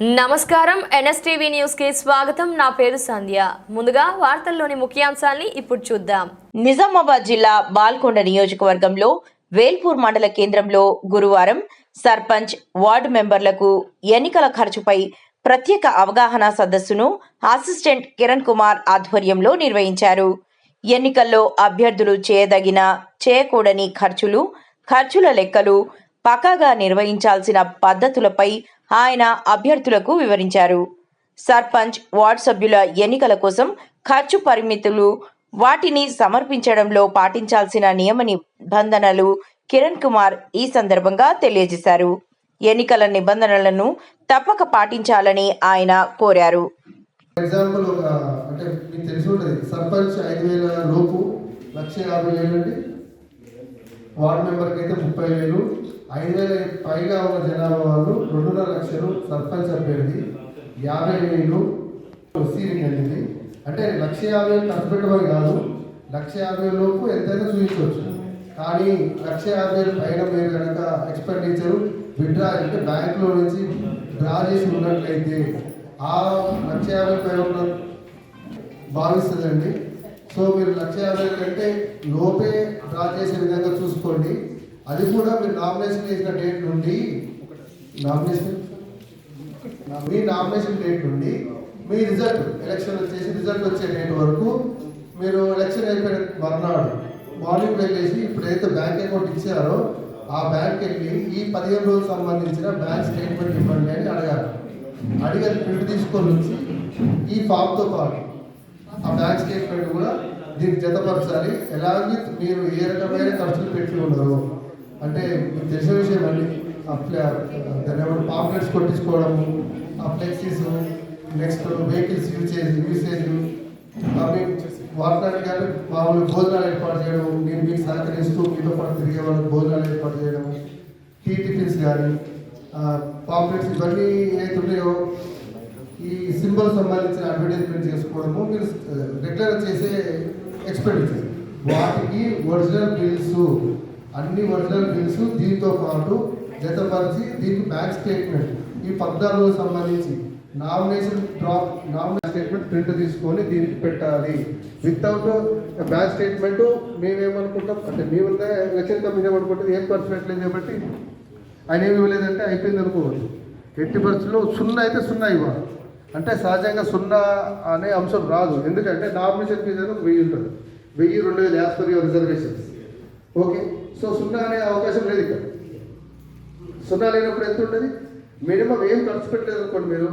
నమస్కారం. ఎన్ఎస్టీవీ న్యూస్కి స్వాగతం. నా పేరు సంధ్య. ముందుగా వార్తల్లోని ముఖ్యాంశాల్ని ఇప్పుడు చూద్దాం. నిజామాబాద్ జిల్లా బాల్కొండ నియోజకవర్గంలో వేల్పూర్ మండల కేంద్రంలో గురువారం సర్పంచ్ వార్డు మెంబర్లకు ఎన్నికల ఖర్చుపై ప్రత్యేక అవగాహన సదస్సును అసిస్టెంట్ కిరణ్ కుమార్ ఆధ్వర్యంలో నిర్వహించారు. ఎన్నికల్లో అభ్యర్థులు చేయదగిన చేయకూడని ఖర్చులు ఖర్చుల లెక్కలు పకాగా నిర్వహించాల్సిన పద్ధతులపై ఆయన అభ్యర్థులకు వివరించారు. సర్పంచ్ వార్డు సభ్యుల ఎన్నికల కోసం ఖర్చు పరిమితులు వాటిని సమర్పించడంలో పాటించాల్సిన నియమ నిబంధనలు కిరణ్ కుమార్ ఈ సందర్భంగా తెలియజేశారు. ఎన్నికల నిబంధనలను తప్పక పాటించాలని ఆయన కోరారు. ఎగ్జాంపుల్ ఒక అంటే మీకు తెలిసి ఉంటుంది. సర్పంచ్ ఐదు వేల లోపు లక్ష యాభై వేలు అండి. వార్డు మెంబర్కి అయితే ముప్పై వేలు. ఐదు వేల పైగా ఉన్న జనాభా వాళ్ళు రెండు లక్షలు సర్పంచ్ అభ్యర్థి యాభై వేలు సీలింగ్ అండి అంటే లక్ష యాభై వేలు ఖర్చు పెట్టమని కాదు లక్ష యాభై లోపు ఎంతైనా చూపించవచ్చు. కానీ లక్ష యాభై వేలు పైన మీరు కనుక ఎక్స్పెండిచర్ విత్డ్రా అంటే బ్యాంకులో నుంచి డ్రా చేసి ఉన్నట్లయితే ఆ లక్ష యాభై పైన ఉన్న భావిస్తుందండి. సో మీరు లక్ష యాభై కంటే లోపే డ్రా చేసే విధంగా చూసుకోండి. అది కూడా మీరు నామినేషన్ చేసిన డేట్ నుండి నామినేషన్ మీ నామినేషన్ డేట్ నుండి మీ రిజల్ట్ ఎలక్షన్ వచ్చేసి రిజల్ట్ వచ్చే డేట్ వరకు మీరు ఎలక్షన్ అయిపోయిన మర్నాడు మార్నింగ్ వెళ్ళేసి ఇప్పుడు ఏదైతే బ్యాంక్ అకౌంట్ ఇచ్చారో ఆ బ్యాంక్ వెళ్ళి ఈ పదిహేను రోజులు సంబంధించిన బ్యాంక్ స్టేట్మెంట్ ఇవ్వండి అని అడగాలి అడిగారు ప్రింట్ తీసుకొని వచ్చి ఈ ఫామ్తో పాటు ఆ బ్యాంక్ స్టేట్మెంట్ కూడా దీనికి జతపరచాలి. ఎలాగే మీరు ఏ రకమైన ఖర్చులు పెట్టి ఉండరు. అంటే మీకు తెలిసిన విషయం అండి. అప్లై దాని పాంప్లెట్స్ కొట్టించుకోవడము ఆ flexes next vehicles usage usage అవి వాడటానికి కానీ మామూలు భోజనాలు ఏర్పాటు చేయడం నేను మీకు సహకరిస్తూ మీతో పాటు తిరిగే వాళ్ళకి భోజనాలు ఏర్పాటు చేయడం టీ టిఫిన్స్ కానీ పాంప్లెట్స్ ఇవన్నీ ఏదైతే ఈ సింబల్ సంబంధించిన అడ్వర్టైజ్మెంట్ చేసుకోవడము మీరు రెగ్యులర్ చేసే ఎక్స్పెండిచర్ వాటికి ఒరిజినల్ బిల్స్ అన్ని ఒరిజినల్ బిల్స్ దీంతో పాటు జతపరిచి దీనికి బ్యాంక్ స్టేట్మెంట్ ఈ పద్నాలుగు సంబంధించి nomination drop nomination statement print తీసుకొని దీనికి పెట్టాలి. వితౌట్ బ్యాంక్ స్టేట్మెంట్ మేమేమనుకుంటాం? అంటే మేము ఎలక్షన్ కమిషన్ ఏమనుకుంటుంది? ఏం ఖర్చు పెట్టలేదు కాబట్టి ఆయన ఏమి ఇవ్వలేదంటే అయిపోయింది అనుకోవచ్చు. ఎట్టి పరిస్థితుల్లో సున్నా అయితే సున్నా ఇవ్వాలి. అంటే సహజంగా సున్నా అనే అంశం రాదు. ఎందుకంటే నామినేషన్ ఫీజు అనేది వెయ్యి ఉంటుంది. వెయ్యి రెండు వేల as per your reservations okay. So సున్నా అనే అవకాశం లేదు ఇక్కడ. సున్నా లేనప్పుడు ఎంత ఉంటుంది మినిమం ఏం ఖర్చు పెట్టలేదు అనుకోండి మీరు.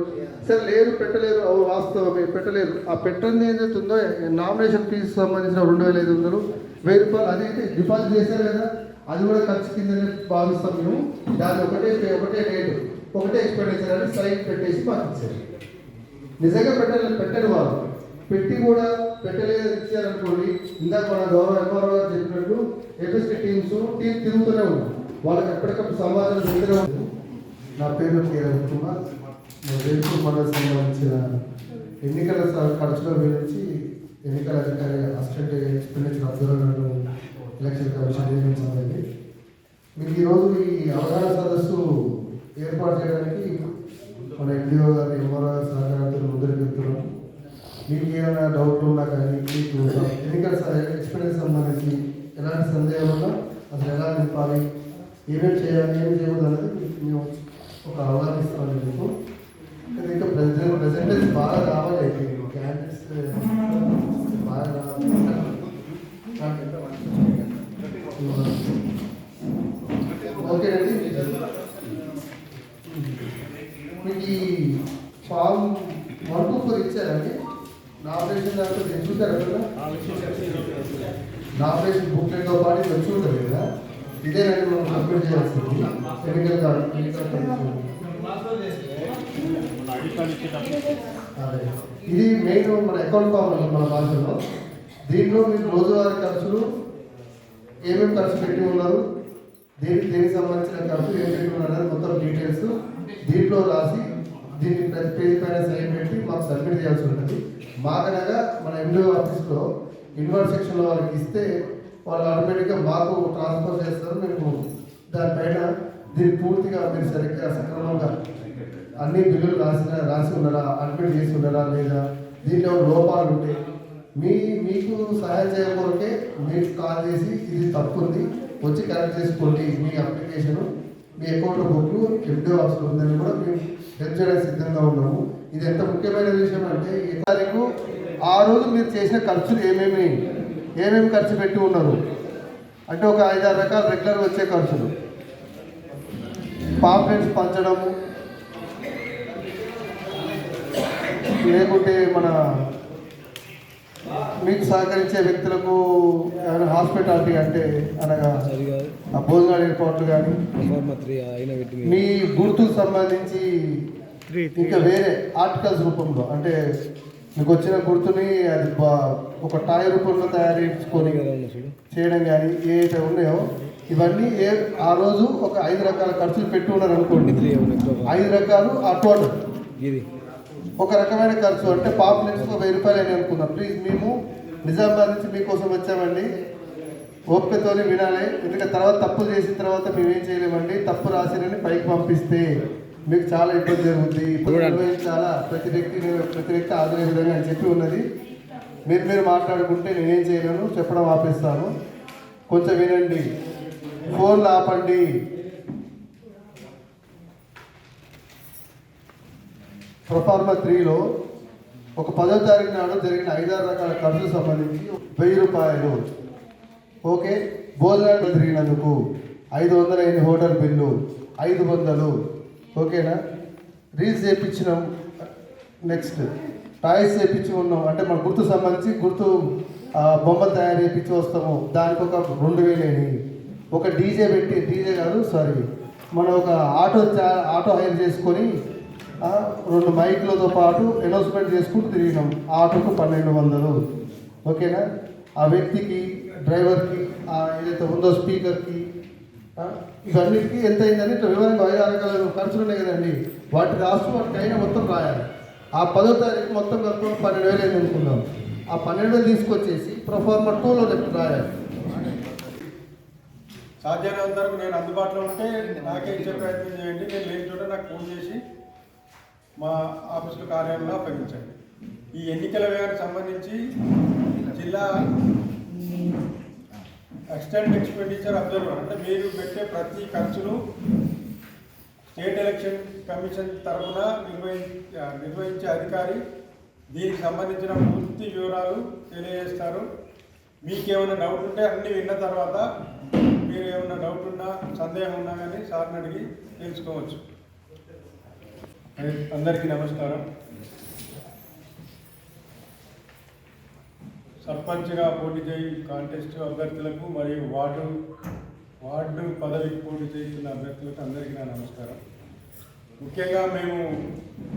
సరే లేదు పెట్టలేరు అవు వాస్తవమే పెట్టలేరు ఆ పెట్టండి ఏదైతే ఉందో నామినేషన్ ఫీజు సంబంధించిన రెండు వేల ఐదు వందలు వెయ్యి రూపాయలు అది అయితే డిపాజిట్ చేశారు కదా అది కూడా ఖర్చు కిందనే భావిస్తాం మేము. దాన్ని ఒకటే ఒకటే రేటు ఒకటే ఎక్స్పెండిచర్ అని సైట్ పెట్టేసి పంపించారు నిజంగా పెట్టలేదు పెట్టరు వాళ్ళు పెట్టి కూడా పెట్టలేదు ఇచ్చారనుకోండి ఇందాక మన గౌరవ ఎంఆర్ఓ గారు చెప్పినట్టు ఎఫ్ఎస్టీ టీమ్స్ టీం తిరుగుతూనే ఉన్నారు వాళ్ళకి ఎప్పటికప్పుడు సమాచారం చెప్తూనే ఉంటుంది నా పేరు కిరణ్ కుమార్. నేను రేపు మండలి సంబంధించిన ఎన్నికల స- ఖర్చుల గురించి ఎన్నికల అధికారి assistant expenditure observer election commission నియమించాలండి మీకు ఈరోజు ఈ అవగాహన సదస్సు ఏర్పాటు చేయడానికి మన ఎండిఓ గారు ఎంఆర్ఓ గారు సహకారంతో ముందుకు వెళ్తున్నాం మీకు ఏమైనా డౌట్లు ఉన్నా కానీ మీకు ఎన్నికల ఎక్స్పీరియన్స్ సంబంధించి ఎలాంటి సందేహం ఉన్నా అసలు ఎలా నింపాలి ఏమేమి చేయాలి ఏమి చేయకూడదు అనేది మేము ఒక అవగాహన ఇస్తామండి మీకు కానీ ఇంకా ప్రజెంట్ ప్రజెంటేజ్ బాగా రావాలి అయితే క్యాండిడేట్స్ బాగా రావాలి ఓకేనండి మీకు ఈ ఫామ్ వన్ టూ ఫోర్ ఇచ్చారండి నామినేషన్ దాంట్లో తెచ్చుంటారు కదా నామినేషన్ బుక్లెట్తో పాటు ఇది వచ్చి ఉంటుంది కదా ఇదేనండి మనం కంప్లీట్ చేయాల్సింది ఎన్నికల కార్డు ఎన్నికల కమిషన్. అదే ఇది మెయిన్ మన అకౌంట్ ఫామ్ మన భాషలో. దీంట్లో మీరు రోజువారీ ఖర్చులు ఏమేమి ఖర్చు పెట్టి ఉన్నారు? దీనికి దేనికి సంబంధించిన ఖర్చు ఏం పెట్టి ఉన్నారు అనేది మొత్తం డీటెయిల్స్ దీంట్లో రాసి దీన్ని ప్రతి పేజీ పైన సైన్ పెట్టి మాకు సబ్మిట్ చేయాల్సి ఉంటుంది. మాకనగా మన ఎండిఓ ఆఫీస్లో ఇన్వర్ట్ సెక్షన్లో వాళ్ళకి ఇస్తే వాళ్ళు ఆటోమేటిక్గా మాకు ట్రాన్స్ఫర్ చేస్తారు. మేము దానిపైన దీన్ని పూర్తిగా మీరు సరిగ్గా సక్రమంగా అన్ని బిల్లులు రాసిన రాసి ఉన్నారా అడ్మిట్ చేసి ఉన్నారా లేదా? దీంట్లో లోపాలు ఉంటాయి మీ మీకు సహాయం చేయకపోతే మీకు కాల్ చేసి ఇది తప్పు ఉంది వచ్చి కరెక్ట్ చేసుకోండి మీ అప్లికేషన్ మీ అకౌంట్ బుక్లు ఎఫ్డీ ఆఫీస్లో ఉందని కూడా మేము హెల్ప్ చేయడానికి సిద్ధంగా ఉన్నాము. ఇది ఎంత ముఖ్యమైన విషయం అంటే ఈ తారీఖు ఆ రోజు మీరు చేసిన ఖర్చులు ఏమేమి? ఏమేమి ఖర్చు పెట్టి ఉన్నారు? అంటే ఒక ఐదారు రకాల రెగ్యులర్ వచ్చే ఖర్చులు. పాంప్లెట్స్ పంచడము లేకుంటే మన మీకు సహకరించే వ్యక్తులకు ఏమైనా హాస్పిటాలిటీ అంటే అనగా భోజనాలు ఏర్పాట్లు కానీ మీ గుర్తుకు సంబంధించి ఇంకా వేరే ఆర్టికల్స్ రూపంలో అంటే మీకు వచ్చిన గుర్తుని అది ఒక టాయ్ రూపంలో తయారు చేసుకొని చేయడం కానీ ఏవైతే ఉన్నాయో ఇవన్నీ ఏ ఆ రోజు ఒక ఐదు రకాల ఖర్చులు పెట్టి ఉన్నారు అనుకోండి ఐదు రకాలు ఆ టోటల్ ఇది ఒక రకమైన ఖర్చు అంటే పాపులెట్స్ ఒక వెయ్యి రూపాయలు అని అనుకుందాం. ప్లీజ్ మేము నిజామాబాద్ నుంచి మీకోసం వచ్చామండి. ఓపికతోనే వినాలి. ఎందుకంటే తర్వాత తప్పులు చేసిన తర్వాత మేము ఏం చేయలేమండి. తప్పు రాసినని పైకి పంపిస్తే మీకు చాలా ఇబ్బంది జరుగుతుంది ఇప్పుడు నిర్వహించాలా ప్రతి వ్యక్తి ప్రతి వ్యక్తి ఆదరే విధంగా అని చెప్పి ఉన్నది. మీరు మీరు మాట్లాడుకుంటే నేనేం చేయలేను. చెప్పడం ఆపేస్తాను. కొంచెం వినండి. ఫోన్లు ఆపండి. ప్రఫార్మా త్రీలో ఒక పదో తారీఖు నాడు జరిగిన ఐదారు రకాల ఖర్చు సంబంధించి వెయ్యి రూపాయలు. ఓకే? భోజనాలు తిరిగినందుకు ఐదు వందల ఐదు హోటల్ బిల్లు ఐదు వందలు. ఓకేనా? Reels చేయించినాం next. టాయ్స్ చేయించి ఉన్నాం. అంటే మన గుర్తు సంబంధించి గుర్తు బొమ్మలు తయారు చేయించి వస్తాము. దానికి ఒక రెండు వేలేని ఒక డీజే పెట్టి డీజే కాదు సారీ. మనం ఒక ఆటో ఆటో హైర్ చేసుకొని రెండు మైక్లతో పాటు అనౌన్స్మెంట్ చేసుకుంటూ తిరిగినాం. ఆటోకు పన్నెండు వందలు. ఓకేనా? ఆ వ్యక్తికి డ్రైవర్కి ఏదైతే ఉందో స్పీకర్కి ఇవన్నిటికీ ఎంత అయిందని ఇట్లా వివరంగా ఐదు ఆరు రకాల ఖర్చులు ఉన్నాయి కదండి. వాటి రాస్తూ వాటికి అయినా మొత్తం రాయాలి. ఆ పదో తారీఖు మొత్తం కలుపుకొని పన్నెండు వేలు అయింది అనుకున్నాం ఆ పన్నెండు వేలు తీసుకొచ్చేసి ప్రొఫార్మర్ టూలో చెప్పి రాయాలి. సాధ్యమైనంత వరకు నేను అందుబాటులో ఉంటే నాకే ఇచ్చే ప్రయత్నం చేయండి. నేను లేని చోట నాకు ఫోన్ చేసి మా ఆఫీసుల కార్యాలయంలో అప్పగించండి. ఈ ఎన్నికల వ్యయానికి సంబంధించి జిల్లా ఎక్స్టెండ్ ఎక్స్పెండిచర్ అబ్జర్వర్ అంటే మీరు పెట్టే ప్రతి ఖర్చులు స్టేట్ ఎలక్షన్ కమిషన్ తరఫున నిర్వహి నిర్వహించే అధికారి దీనికి సంబంధించిన పూర్తి వివరాలు తెలియజేస్తారు. మీకు ఏమైనా డౌట్ ఉంటే అన్నీ విన్న తర్వాత మీరు ఏమైనా డౌట్ ఉన్నా సందేహం ఉన్నా కానీ సార్ని అడిగి తెలుసుకోవచ్చు. అందరికీ నమస్కారం. సర్పంచ్గా పోటీ చేయి కాంటెస్ట్ అభ్యర్థులకు మరియు వార్డు వార్డు పదవికి పోటీ చేస్తున్న అభ్యర్థులకు అందరికీ నా నమస్కారం. ముఖ్యంగా మేము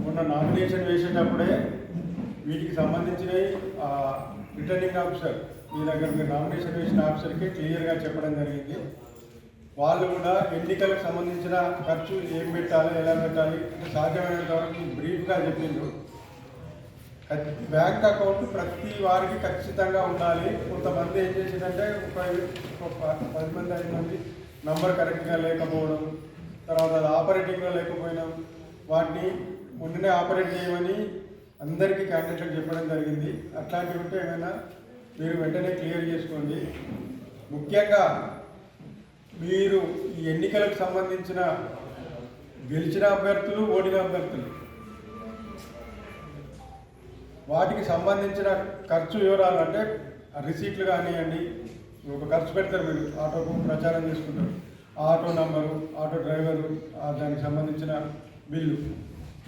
మొన్న నామినేషన్ వేసేటప్పుడే వీటికి సంబంధించినవి రిటర్నింగ్ ఆఫీసర్ మీ దగ్గర మీరు నామినేషన్ వేసిన ఆఫీసర్కి క్లియర్గా చెప్పడం జరిగింది. వాళ్ళు కూడా ఎన్నికలకు సంబంధించిన ఖర్చు ఏం పెట్టాలి ఎలా పెట్టాలి సాధ్యమైనంత వరకు బ్రీఫ్గా చెప్పిండ్రు. బ్యాంక్ అకౌంట్ ప్రతి వారికి ఖచ్చితంగా ఉండాలి. కొంతమంది ఏం చేసిందంటే ఒక ఒక పది మంది ఐదు మంది నంబర్ కరెక్ట్గా లేకపోవడం తర్వాత అది ఆపరేటింగ్లో లేకపోయినాం వాటిని మొన్ననే ఆపరేట్ చేయమని అందరికీ క్యాండిడేట్లకు చెప్పడం జరిగింది. అట్లాంటివి ఉంటే ఏమైనా మీరు వెంటనే క్లియర్ చేసుకోండి. ముఖ్యంగా మీరు ఈ ఎన్నికలకు సంబంధించిన గెలిచిన అభ్యర్థులు ఓడిన అభ్యర్థులు. వాటికి సంబంధించిన ఖర్చు వివరాలు అంటే రిసీట్లు కానివ్వండి ఒక ఖర్చు పెడతారు మీరు ఆటోకు ప్రచారం చేసుకుంటారు. ఆటో నంబరు ఆటో డ్రైవరు దానికి సంబంధించిన బిల్లు.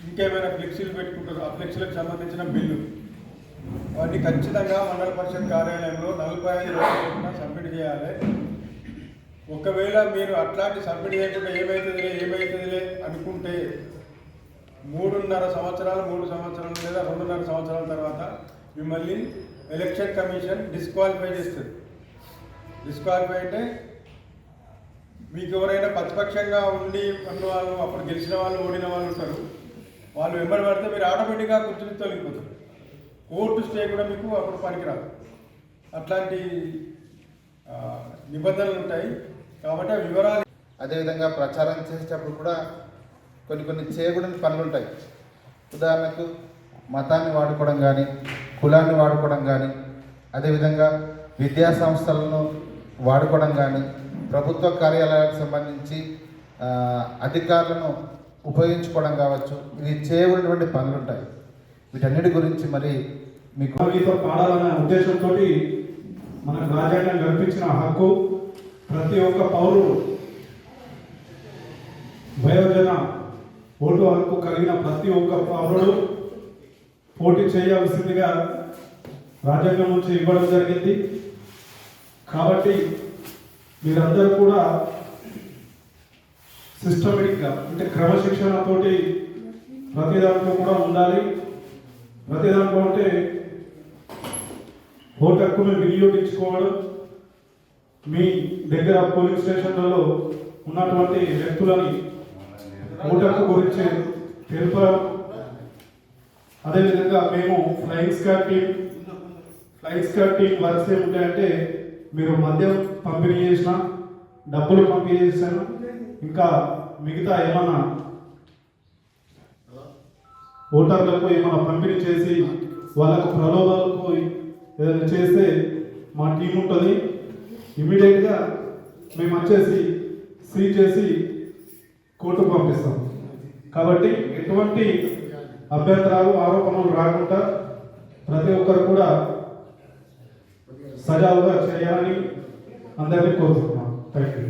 ఇంకేమైనా ఫ్లెక్సీలు పెట్టుకుంటారు ఆ ఫ్లెక్సీలకు సంబంధించిన బిల్లు. వాటిని ఖచ్చితంగా మండల పరిషత్ కార్యాలయంలో నలభై ఐదు రోజులు సబ్మిట్ చేయాలి. ఒకవేళ మీరు అట్లాంటి సబ్మిట్ చేయకుండా ఏమవుతుందిలే ఏమవుతుందిలే అనుకుంటే మూడున్నర సంవత్సరాలు మూడు సంవత్సరాలు లేదా రెండున్నర సంవత్సరాల తర్వాత మిమ్మల్ని ఎలక్షన్ కమిషన్ డిస్క్వాలిఫై చేస్తుంది. డిస్క్వాలిఫై అంటే మీకు ఎవరైనా ప్రతిపక్షంగా ఉండి అన్న వాళ్ళు అప్పుడు గెలిచిన వాళ్ళు ఓడిన వాళ్ళు ఉంటారు. వాళ్ళు వెంబడి పడితే మీరు ఆటోమేటిక్గా కూర్చుని తొలగిపోతారు. కోర్టు స్టే కూడా మీకు అప్పుడు పనికిరాదు. అట్లాంటి నిబంధనలు ఉంటాయి. కాబట్టి ఆ వివరాలు అదేవిధంగా ప్రచారం చేసేటప్పుడు కూడా కొన్ని కొన్ని చేయకూడని పనులు ఉంటాయి. ఉదాహరణకు మతాన్ని వాడుకోవడం కానీ కులాన్ని వాడుకోవడం కానీ అదేవిధంగా విద్యా సంస్థలను వాడుకోవడం కానీ ప్రభుత్వ కార్యాలయాలకు సంబంధించి అధికారులను ఉపయోగించుకోవడం కావచ్చు ఇవి చేయకూడనటువంటి పనులు ఉంటాయి. వీటన్నిటి గురించి మరి మీకు పాడాలనే ఉద్దేశంతో మనకు రాజ్యాంగం కల్పించిన హక్కు ప్రతి ఒక్క పౌరుడు వయోజన ఓటు హక్కు కలిగిన ప్రతి ఒక్క పౌరుడు పోటీ చేయాల్సిందిగా రాజ్యాంగం నుంచి ఇవ్వడం జరిగింది. కాబట్టి మీరందరూ కూడా సిస్టమేటిక్గా అంటే క్రమశిక్షణతోటి ప్రతి దాంట్లో కూడా ఉండాలి. ప్రతి దాంట్లో అంటే ఓటు హక్కును వినియోగించుకోవడం మీ దగ్గర పోలింగ్ స్టేషన్లలో ఉన్నటువంటి వ్యక్తులని ఓటు గురించి తెలుపడం అదేవిధంగా మేము flying squad team flying squad team works ఏముంటాయంటే మీరు మద్యం పంపిణీ చేసిన డబ్బులు పంపిణీ చేశాను ఇంకా మిగతా ఏమన్నా ఓటర్లకు ఏమైనా పంపిణీ చేసి వాళ్ళకు ప్రలోభాలకు ఏదైనా చేస్తే మా టీం ఉంటుంది. ఇమీడియట్గా మేము వచ్చేసి సీజ్ చేసి కోర్టుకు పంపిస్తాం. కాబట్టి ఎటువంటి అభ్యంతరాలు ఆరోపణలు రాకుండా ప్రతి ఒక్కరు కూడా సజావుగా చేయాలని అందరినీ కోరుతున్నాం థ్యాంక్ యూ